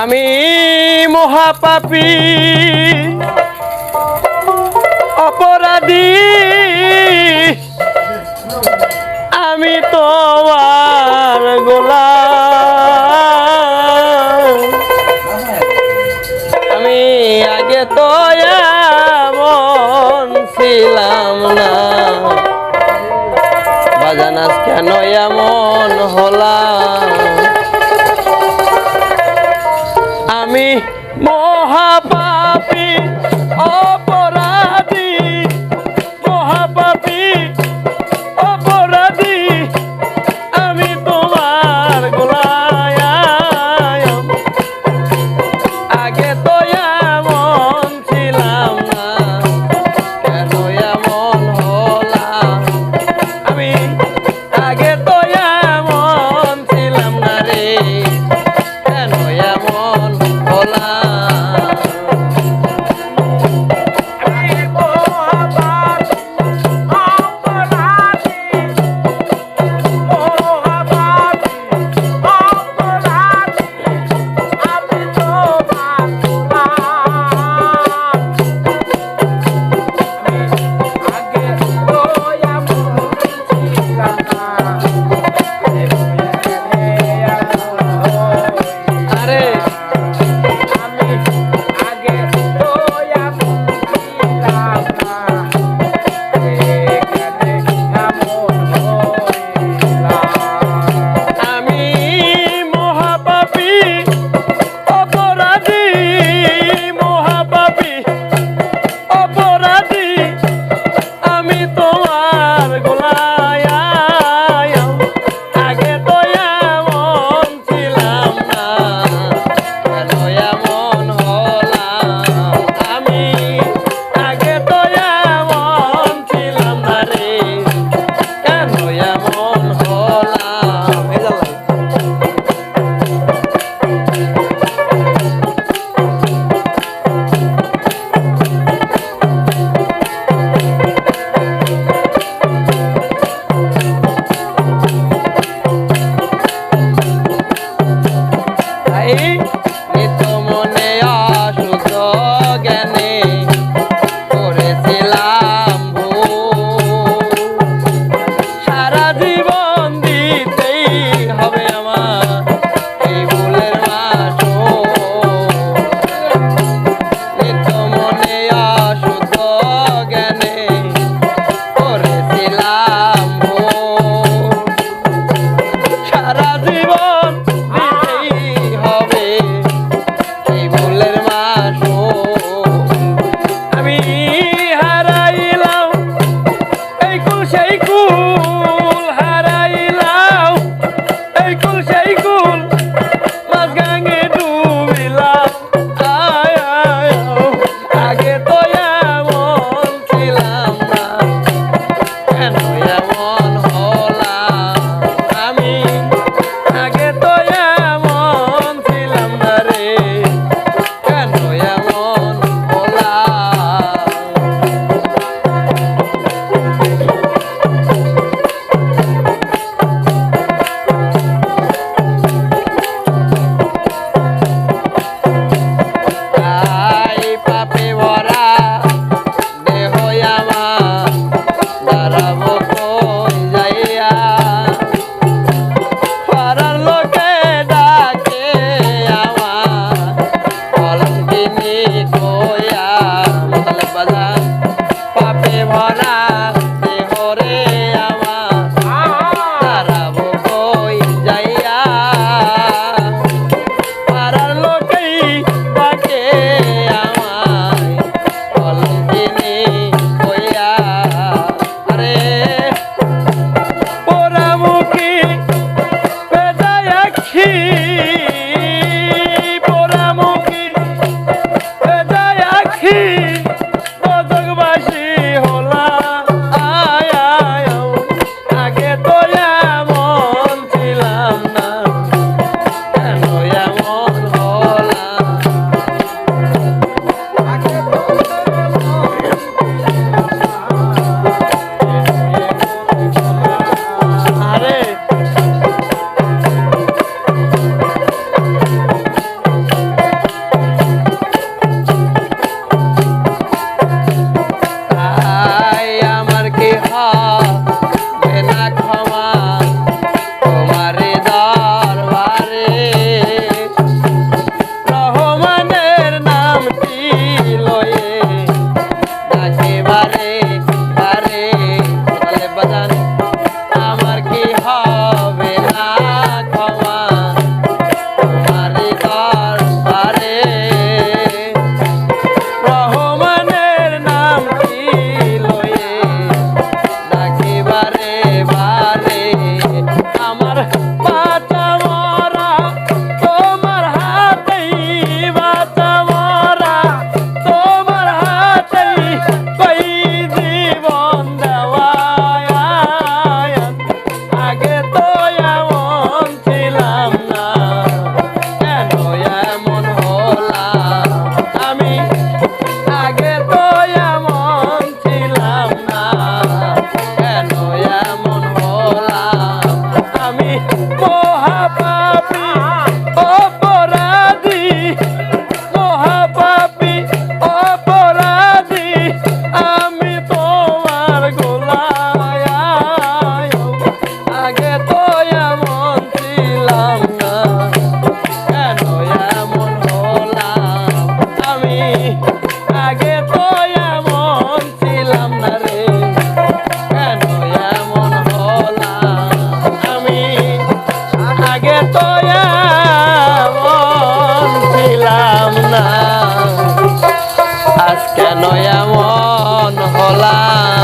আমি মহাপাপী, অপরাধী। আমি তোমার গোলা আমি আগে তো এমন ছিলাম না। বাজানাস কেন এমন হলাম? love. মায়া again. সেই গুণ এমন ছিলাম না। আজ কেন হলাম।